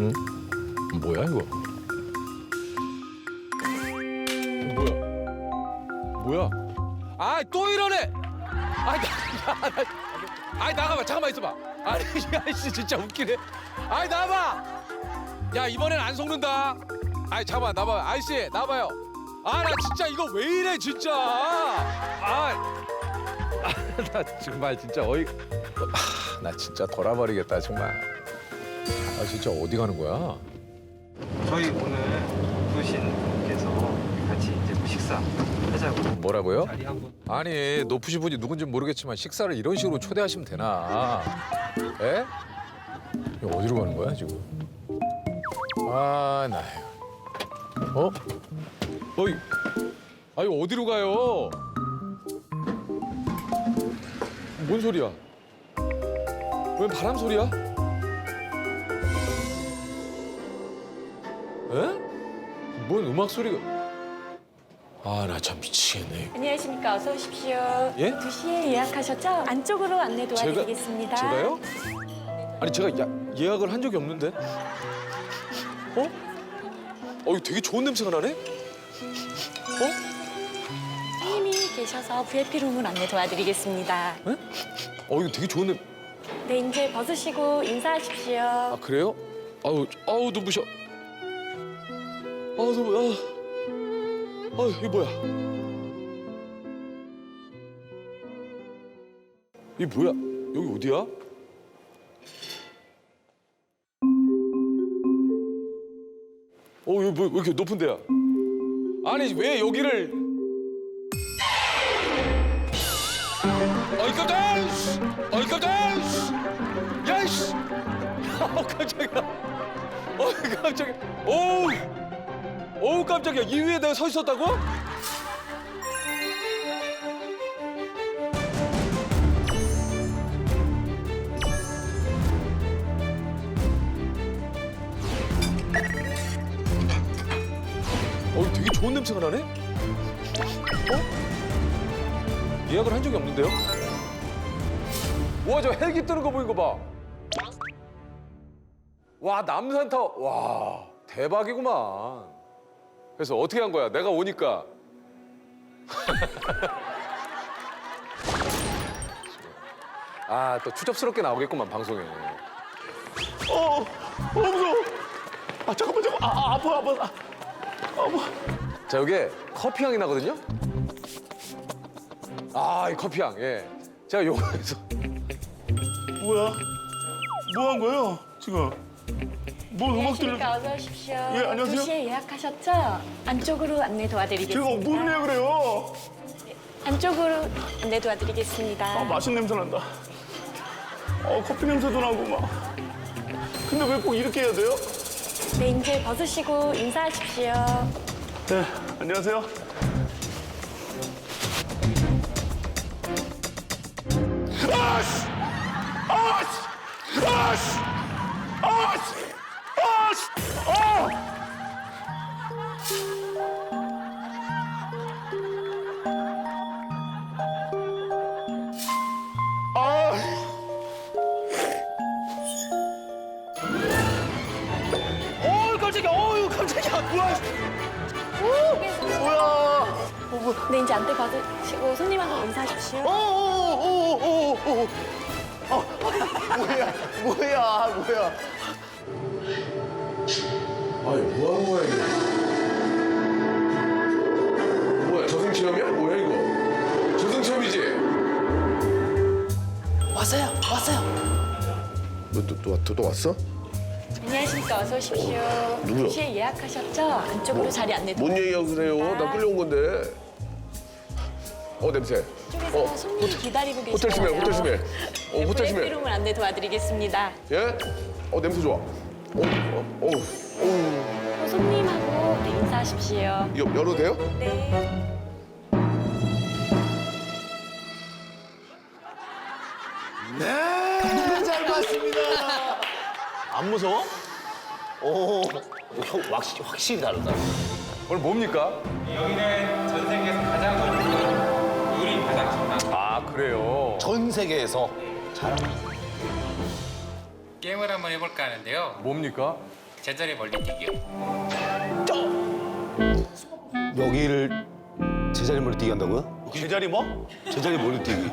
응? 뭐야 이거? 뭐야? 뭐야? 아 또 이러네. 아이 나, 나, 나, 아이 나가봐 잠깐만 있어봐. 아니 야씨 진짜 웃기네. 아이 나와봐. 야 이번엔 안 속는다. 아이 잠깐만 나봐 아이씨 나봐요. 아 나 진짜 이거 왜 이래 진짜. 아. 아, 나 정말 진짜 어이 아, 나 진짜 돌아버리겠다 정말 아 진짜 어디 가는 거야? 저희 오늘 부신 분께서 같이 이제 뭐 식사 하자고. 뭐라고요? 자리 한번. 아니 높으신 분이 누군지 모르겠지만 식사를 이런 식으로 초대하시면 되나? 에? 이거 어디로 가는 거야 지금? 아나. 어? 어이. 아이 어디로 가요? 뭔 소리야? 웬 바람 소리야 에? 뭔 음악 소리가 아 나 참 미치겠네 안녕하십니까. 어서 오십시오. 예? 2시에 예약하셨죠? 안쪽으로 안내 도와드리겠습니다. 제가요? 아니 제가 야, 예약을 한 적이 없는데. 어? 어 이거 되게 좋은 냄새가 나네. 어? 손님이 계셔서 VIP 룸을 안내 도와드리겠습니다. 어 이거 되게 좋은 냄. 네, 이제 벗으시고 인사하십시오. 아 그래요? 아우 아우 눈부셔. 아우 너무 아. 아 이게 뭐야? 이게 뭐야? 여기 어디야? 어 여기 뭐, 왜 이렇게 높은 데야? 아니 왜 여기를? 어이 깜짝이야! 씨! 어이 깜짝이야! 씨! 야 이씨! 어 깜짝이야! 어 깜짝이야! 오우! 오우 깜짝이야! 이 위에 내가 서 있었다고? 어 되게 좋은 냄새가 나네? 어? 예약을 한 적이 없는데요? 와 저 헬기 뜨는 거거 봐. 와 남산타워 와 대박이구만. 그래서 어떻게 한 거야? 내가 오니까. 아 또 추접스럽게 나오겠구만 방송에. 어, 어 무서워. 아 잠깐만 잠깐. 아, 아 아파 아파. 아, 아파. 자 여기 커피 향이 나거든요. 아 이 커피 향 예. 제가 요거에서 뭐야? 뭐 한 거예요 지금? 뭐 음악 들려? 안녕하십니까. 어서 오십시오. 예, 안녕하세요. 2시에 예약하셨죠? 안쪽으로 안내 도와드리겠습니다. 제가 무슨 애 그래요? 안쪽으로 안내 도와드리겠습니다. 아 맛있는 냄새 난다. 어 커피 냄새도 나고 막. 근데 왜 꼭 이렇게 해야 돼요? 네, 이제 벗으시고 인사하십시오. 네 안녕하세요. 아씨! 아씨! 아씨! 아씨! 뭐야! 네, 이제 안대 받으시고 손님하고 인사하십시오. 오오오오오 어, 뭐야 뭐야 뭐야 아니 뭐 하는 거야 이게 뭐야 저승체험이야? 뭐야 이거 저승체험이지? 왔어요, 왔어요. 너 또 또 또, 또, 또 왔어? 안녕하십니까. 어서 오십시오. 누구요? 2시에 예약하셨죠? 안쪽으로 자리 안내 뭔 얘기야 그래요? 나 끌려온 건데 어 냄새 쪽에서 어, 손님 기다리고 계시요 호텔 스멜 호텔 스멜 어 호텔 스멜 룸을 안내 도와드리겠습니다. 예? 어 냄새 좋아 어, 어, 어, 어, 손님하고 네, 인사하십시오. 이거 열어도 돼요? 네. 잘 봤습니다 안 무서워? 오, 형 확실히, 확실히 다르다. 오늘 뭡니까? 여기는 전 세계에서 가장 아 그래요. 전 세계에서 게임을 한번 해볼까 하는데요 뭡니까? 제자리 멀리뛰기요. 여기를 제자리 멀리 뛰기 한다고요? 제자리 뭐? 제자리 멀리 뛰기.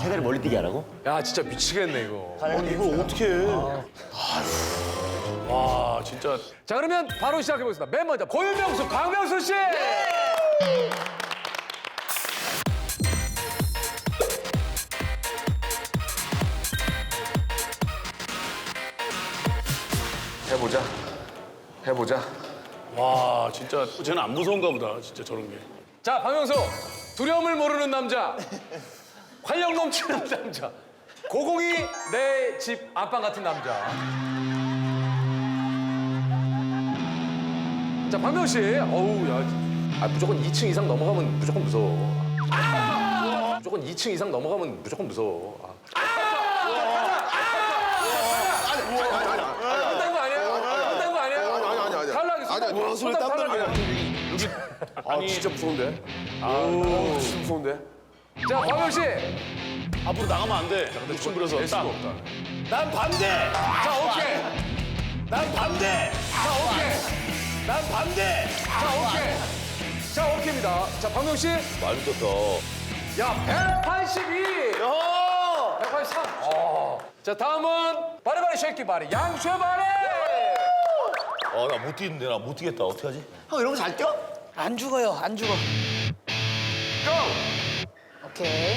제자리 멀리뛰기 하라고? 야 진짜 미치겠네 이거. 아니 이걸 어떻게 해? 와 진짜 자 그러면 바로 시작해 보겠습니다. 맨 먼저 고윤명수 강명수 씨. 해보자. 와 진짜 쟤는 안 무서운가 보다 진짜 저런 게. 자 박명수 두려움을 모르는 남자, 활력 넘치는 남자, 고공이 내 집 안방 같은 남자. 자 박명수 씨, 어우 야, 아, 무조건 2층 이상 넘어가면 무조건 무서워. 아! 무조건 2층 이상 넘어가면 무조건 무서워. 아. 끝난 거 아니에요? 끝난 거 아니에요? 아니, 아니, 아니. 탈락이 아니, 아니. 손 손에 땀 나네. 아 진짜 무서운데. 아 진짜 무서운데. 자 박명수 씨, 앞으로 나가면 안 돼. 욕심 부려서. 없다. 난 반대. 자 오케이. 난 반대. 자 오케이. 난 반대. 자 오케이. 자 오케이입니다. 자 박명 씨. 많이 떴다. 야 182. 야. 183. 어. 자 다음은 바리바리 쉐이키 바리 양쉐바리. 아, 나못 뛰는데, 나 못 뛰겠다. 어떻게 하지? 형 이런 거 잘 뛰어? 안 죽어요, 안 죽어. 고. 오케이.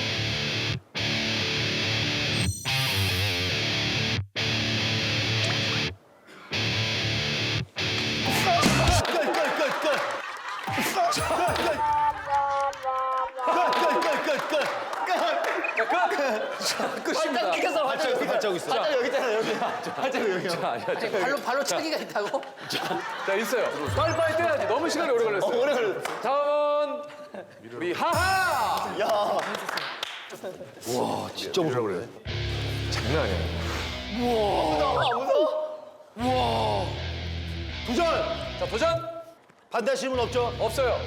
끝. 끝입니다. 뀌겠어, 발짝 여기 발자국 있어. 발짝 여기 있잖아, 여기. 발짝 여기. 자, 야, 자, 발로, 발로 차기가 있다고? 자 있어요. 빨리 빨리 떼야지. 너무 시간이 오래 걸렸어요. 오래 걸려. 다음은 우리 하하. 진짜 무서워 그래. 장난 아니야. 도전. 자 도전 반대하시는 분 없죠? 없어요.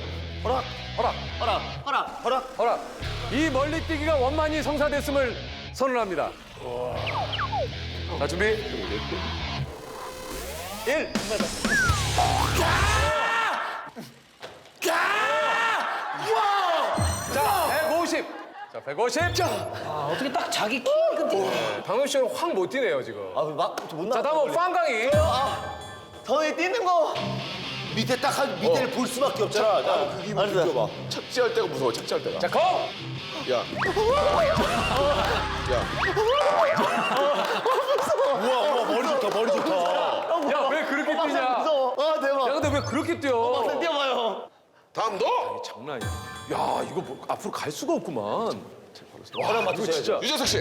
허락. 허락. 허락, 허락. 허락. 허락. 이 멀리뛰기가 원만히 성사됐음을 선언합니다. 자 준비. 1. 자 150. 자 150. 자 아, 어떻게 딱 자기 키 방금 씨는 확 못 뛰네요 지금. 아 막못 자 나. 다음은 빵강이. 더위 뛰는 거. 밑에 딱 한 밑에를 볼 수밖에 없잖아. 나 그게 느껴봐. 착지할 때가 무서워. 착지할 때가. 자 고. 야. 야. 우와 우와 머리 좋다 머리 좋다. 야 왜 그렇게 뛰냐? 야 아, 대박. 근데 왜 그렇게 뛰어? 뛰어봐요. 다음 너. 장난 아니야. 야 이거 뭐, 앞으로 갈 수가 없구만. 하나 이거 진짜. 유재석 씨.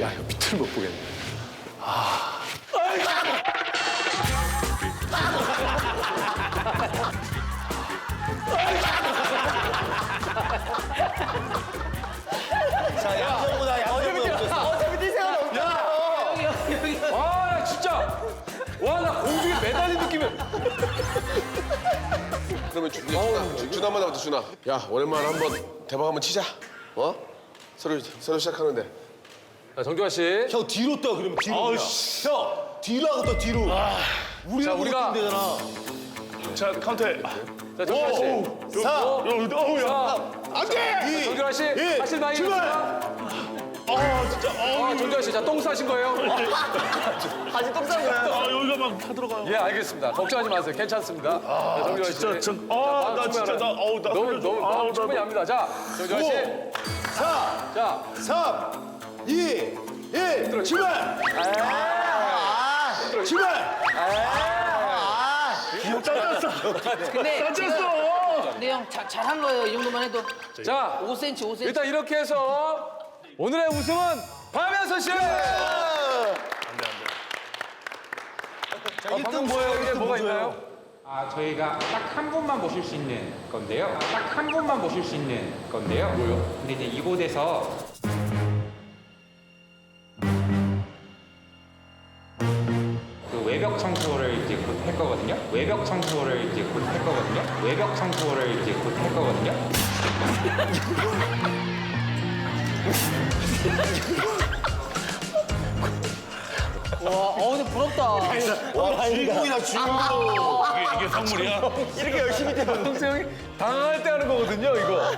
야 이거 밑을 못 보겠네. 자, 양정보다 양정보다 없었어. 아, 나 진짜. 와, 나 공중에 매달린 느낌이. 그러면 주, 준아, 주- 준아만 나부터 준아. 야 오랜만에 한번 대박 한번 치자. 어? 서로 서로 시작하는데. 자, 정주환 씨. 형 뒤로 떠 그러면 뒤로. 형 뒤로 또 뒤로. 우리가 자, 우리가- 되잖아. 자 카운트해. 자, 정주환 씨. 사. 오, 어우야. 자, 안돼. 정주환 씨. 이, 하실 많이 출발! 아 진짜. 아, 아, 정주환 씨. 자, 똥 싸신 거예요? 아직 똥싼 거야. 아 여기가 막 다 들어가요. 예, 알겠습니다. 걱정하지 마세요. 괜찮습니다. 자, 정주환 씨. 진짜 전. 자, 아나 충분히 진짜 나 알아요. 어우 나 너무, 살려줘. 너무, 너무 나 충분히 합니다. 자, 정주환 씨. 4, 자, 3, 2, 1. 출발. 출발. 근데, 짜증났어. 근데 형 자, 잘한 거예요. 이 정도만 해도. 자. 5cm, 5cm. 일단 이렇게 해서 오늘의 우승은 박명수 씨! 자, 방금 뭐예요? 이게 뭐가 있나요? 아, 저희가 딱 한 분만 모실 수 있는 건데요. 딱 한 분만 모실 수 있는 건데요. 뭐요? 근데 이제 이곳에서 외벽 청소를 이제 곧 할 거거든요. 외벽 청소를 이제 곧 할 거거든요. 와, 어, 근데 부럽다. 와 주인공이다 주인공. 이게, 이게 선물이야? 이렇게 열심히 뛰는. 형수 형이 당황할 때 하는 거거든요, 이거.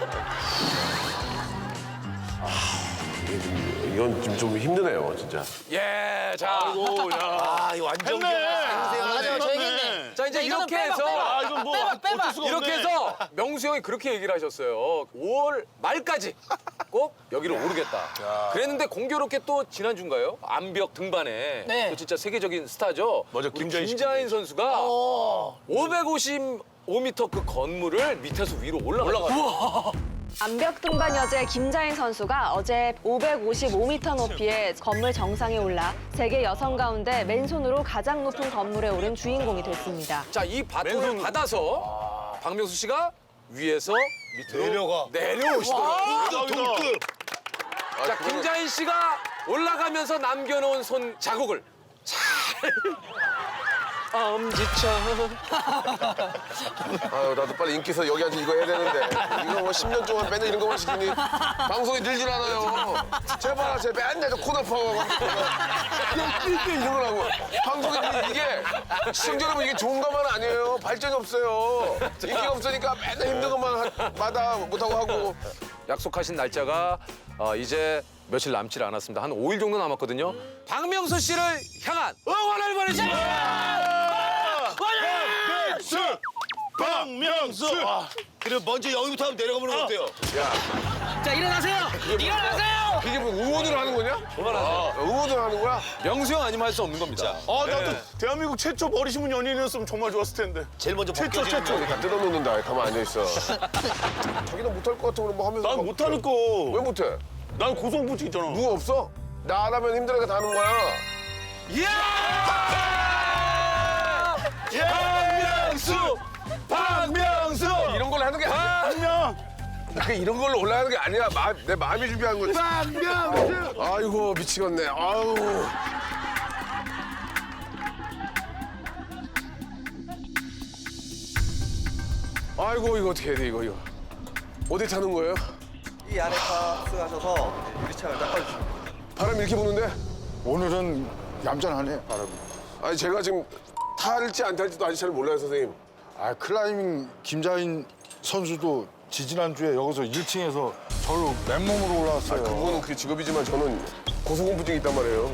이건 좀, 좀 힘드네요, 진짜. 예, 자. 아 이거 완전. 자, 이제 이거는 이렇게 빼봐, 해서. 빼봐. 아, 이건 뭐 빼봐, 빼봐. 어쩔 수가 이렇게 없네. 해서 명수 형이 그렇게 얘기를 하셨어요. 5월 말까지 꼭 여기를 오르겠다. 그랬는데 공교롭게 또 지난주인가요? 암벽 등반에 네. 또 진짜 세계적인 스타죠. 맞아, 우리 김자인 씨. 김자인 선수가 어. 555m 그 건물을 밑에서 위로 올라갔어요. 암벽 등반 여제 김자인 선수가 어제 555m 높이의 건물 정상에 올라 세계 여성 가운데 맨손으로 가장 높은 건물에 오른 주인공이 됐습니다. 자, 이 바톤을 받아서 박명수 씨가 위에서 밑으로 내려가. 내려오시더라고요. 동급. 자, 김자인 씨가 올라가면서 남겨놓은 손 자국을 잘 엄지쳐. 아유, 나도 빨리 인기서 여기 앉아 이거 해야 되는데. 이거 뭐 10년 동안 맨날 이런 거만 시키니 방송이 늘질 않아요. 제발, 제 맨날 저 코너 파워. 이런 거라고. 방송이 늘- 이게 시청자 여러분 이게 좋은 것만 아니에요. 발전이 없어요. 인기가 없으니까 맨날 힘든 것만 하- 마다 못하고 하고. 약속하신 날짜가 어, 이제 며칠 남지 않았습니다. 한 5일 정도 남았거든요. 박명수 씨를 향한 응원을 보내주세요. 박명수! 아, 그럼 먼저 여기부터 한번 내려가 보는 거 어때요? 자, 일어나세요! 일어나세요! 이게 뭐 응원으로 하는 거냐? 아, 응원으로 하는 거야? 명수 형 아니면 할 수 없는 겁니다. 아, 나도 대한민국 최초 머리 심은 연예인이었으면 정말 좋았을 텐데. 제일 먼저 최초, 벗겨지는 최초. 거. 다 뜯어놓는다. 가만 앉아 있어. 자기는 못할 것 같으면 뭐 하면서. 난 못하는 거. 왜 못해? 난 고소공포증 있잖아. 누구 없어? 나 안 하면 힘들어니까 다 하는 거야. 박명수! 박명수! 이런 걸로 하는 게 아니야. 박명! 나 이런 걸로 올라가는 게 아니야. 마, 내 마음이 준비한 거지. 박명수! 아이고 미치겠네. 아우. 아이고 이거 어떻게 해야 돼 이거 이거. 어디 타는 거예요? 이 안에 탑승하셔서 유리창을 닦아주시면 바람 이렇게 부는데? 오늘은 얌전하네 바람이. 아니 제가 지금 탈지 안 탈지도 아직 잘 몰라요 선생님. 아 클라이밍 김자인 선수도 지지난주에 여기서 1층에서 절로 맨몸으로 올라왔어요. 그거는 그 직업이지만 저는 고소공포증이 있단 말이에요.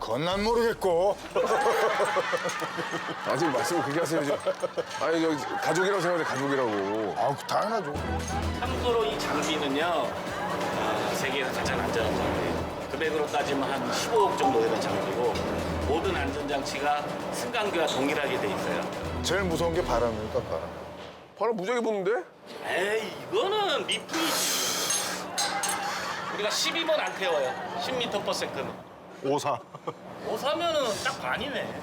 그건 난 모르겠고. 아직 말씀을 그렇게 하세요 지금. 아니 저기 가족이라고 생각해 가족이라고. 아 당연하죠. 참고로 이 장비는요 어, 세계에서 가장 안전한 장비예요. 금액으로 따지면 한 15억 정도 되는 장비고 모든 안전장치가 승강기와 동일하게 돼 있어요. 제일 무서운 게 바람이니까 바람. 바람 무지하게 부는데? 에이 이거는 미프이지. 우리가 12번 안 태워요. 10m per second. 오사. 5사면은 딱 반이네.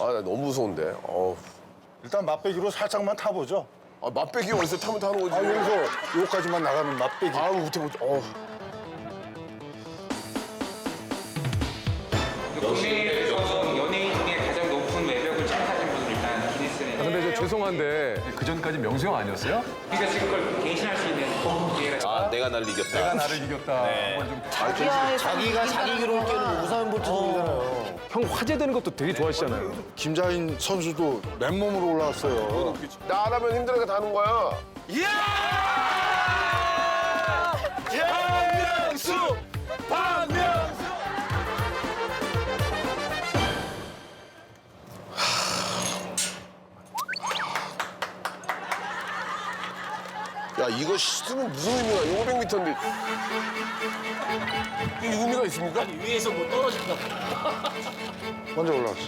아, 나 너무 무서운데. 어. 일단 맛배기로 살짝만 타보죠. 아, 맛배기 어디서 타면 타는 거지. 아 여기서 여기까지만 나가는 맛배기. 아우, 못해, 못해. 어. 국내에서 죄송한데 그 전까지 명수 형 아니었어요? 그러니까 지금 그걸 갱신할 수 있는 기회가 아 내가 날 이겼다. 내가 나를 이겼다. 한번 좀. 자기가 자기 기록을 깨는 우사인 볼트잖아요. 형 화제되는 것도 되게 좋아하시잖아요. 김자인 선수도 맨몸으로 올라왔어요. 나안 하면 힘들어니까 다 하는 거야. 박명수! 박명수! 야, 이거 시스템은 무슨 의미야? 500m인데. 이 의미가 있습니까? 위에서 뭐 떨어진다. 먼저 올라왔어.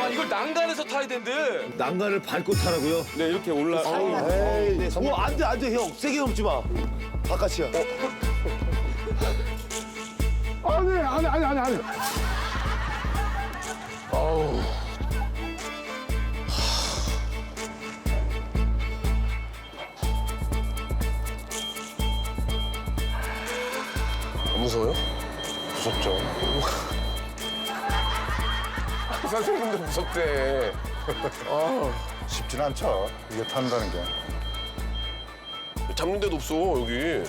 와, 이걸 난간에서 타야 된대. 난간을 밟고 타라고요? 네, 이렇게 올라. 에이, 우와 안돼 안돼 형 세게 넘지 마. 바깥이야. 아니 아니 아니 아니 아니. 안 무서워요? 무섭죠. 송금도 무섭대. 쉽진 않죠. 이게 탄다는 게. 잡는 데도 없어 여기.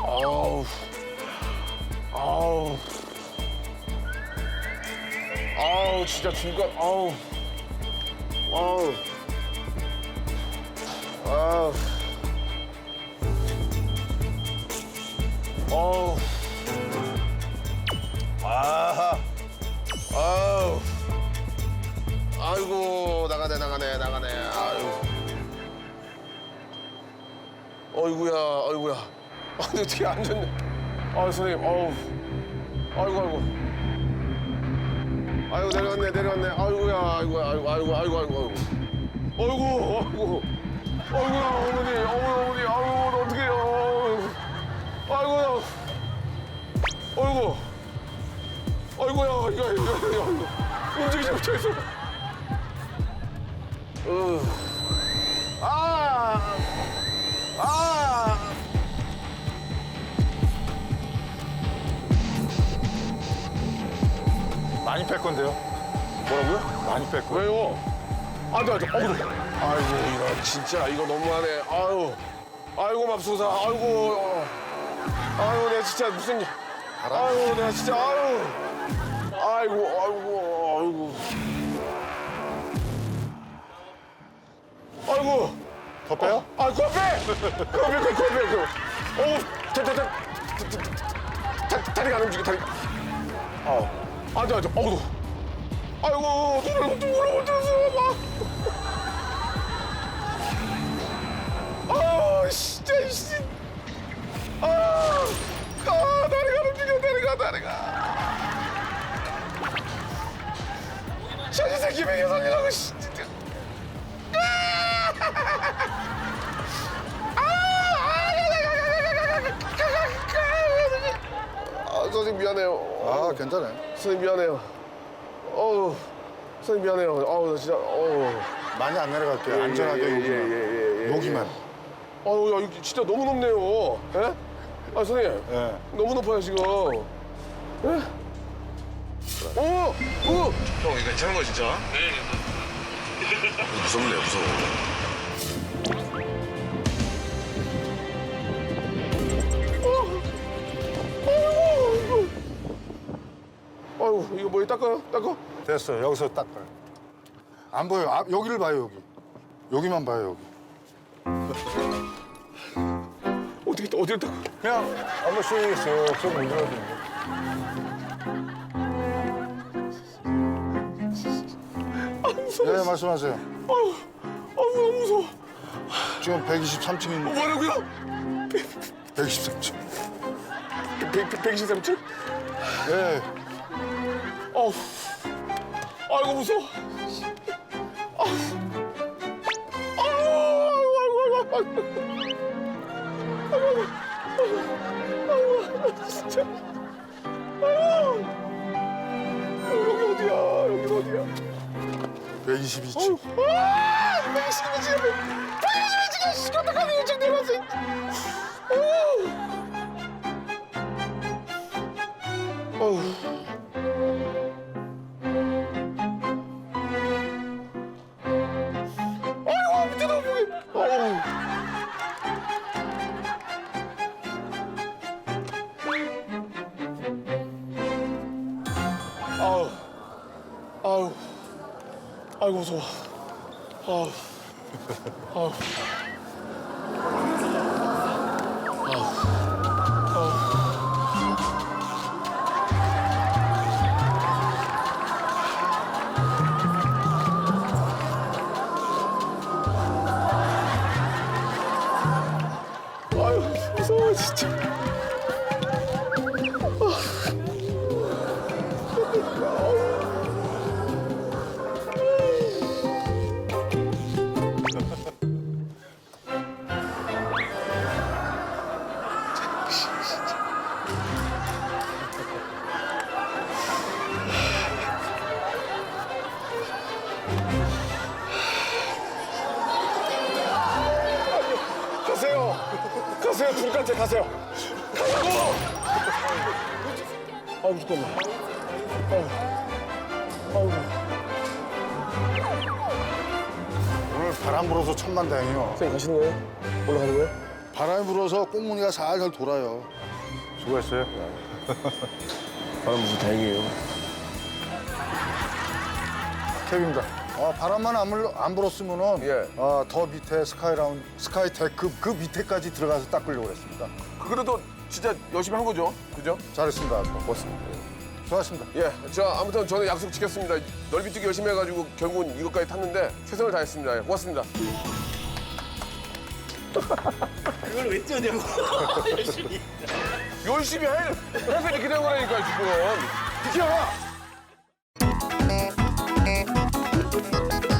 아우. 아우. 아우 진짜 중간 아우. 아우. 아우. 아우. 아하. 아우. 아이고 나가네 나가네 나가네 아유. 어이구야, 어이구야. 아니 어떻게 앉았네. 아 선생님, 어우. 아이고 아이고. 아이고 내려갔네 내려갔네. 아이고야, 아이고 아이고 아이고 아이고 아이고. 아이고 아이고. 아이고야 어머니, 어머니 어머니, 아이고. 아이고야. 아이고. 아이고야, 이거 이거 이거. 움직이지 못해서. 으. 아. 아! 많이 뺄 건데요. 뭐라고요? 많이 뺄 거예요. 왜요? 안 돼, 안 돼. 어우, 아이고, 이거 진짜 이거 너무하네. 아유, 아이고 맙소사. 아이고, 어. 아이고 내가 진짜 무슨, 일- 아이고 내가 진짜 아유, 아이고, 아이고, 아이고, 아이고. 더 빼요? 아. 어우, 자, 자, 자, 자, 자, 자, 다리가 안 움직여, 다리. 아, 앉아, 앉아. 어우, 아이고, 눈을 눈을 못 뜨서 막. 아, 진짜, 씨. 아, 아, 다리가 안 움직여, 다리가, 다리가. 저이 새끼 매겨성이라고, 씨. 아, 선생님 미안해요. 아, 괜찮아요. 선생님 미안해요. 어우, 선생님 미안해요. 아우, 나 진짜, 어우. 많이 안 내려갈게요. 안전하게 예, 예, 여기만. 예, 예, 예, 여기만. 아우, 야, 이거 진짜 너무 높네요. 예? 아, 선생님. 예. 너무 높아요, 지금. 예? 오! 오! 형 이거 괜찮은 거 진짜? 무섭네 무서워. 아유, 이거 뭐 닦아요? 닦아? 됐어요. 여기서 딱 봐요. 안 보여요. 아, 여기를 봐요, 여기. 여기만 봐요, 여기. 어떻게, 어디를 닦아? 그냥 한 번씩 쓱쓱 문드러야 됩니다. 네, 말씀하세요. 아우, 아우, 너무 무서워. 지금 123층입니다. 뭐라고요? 123층. 1 123층? 네. 어우. 아이고, 무서워. 아이고, 아이고, 아이고. 아이고. 여기 어디야? 여기 어디야? 122층. 아! 122층! 122층! 시끄럽다, 가면 일찍 내 아우. 아우. 아이고, 무서워. 아우. 아우. 가세요. 가라고! 아우, 잠깐만. 아우. 오늘 바람 불어서 천만다행이요. 선생님 가시는 거예요? 올라가는 거예요? 바람이 불어서 꽁무니가 살살 돌아요. 수고했어요. 바람 무슨 다행이에요. 캡입니다. 어, 바람만 안, 불, 안 불었으면은 예. 어, 더 밑에 스카이 라운 스카이 데크 그 밑에까지 들어가서 닦으려고 했습니다. 그래도 진짜 열심히 한 거죠, 그죠? 잘했습니다. 고맙습니다. 수고하셨습니다. 예, 자 아무튼 저는 약속 지켰습니다. 넓이 뛰기 열심히 해가지고 결국은 이것까지 탔는데 최선을 다했습니다. 예, 고맙습니다. 그걸 왜 뛰었냐고. 열심히. 열심히 해. 해서 이렇게 된 거라니까요 지금. 비켜. Thank you.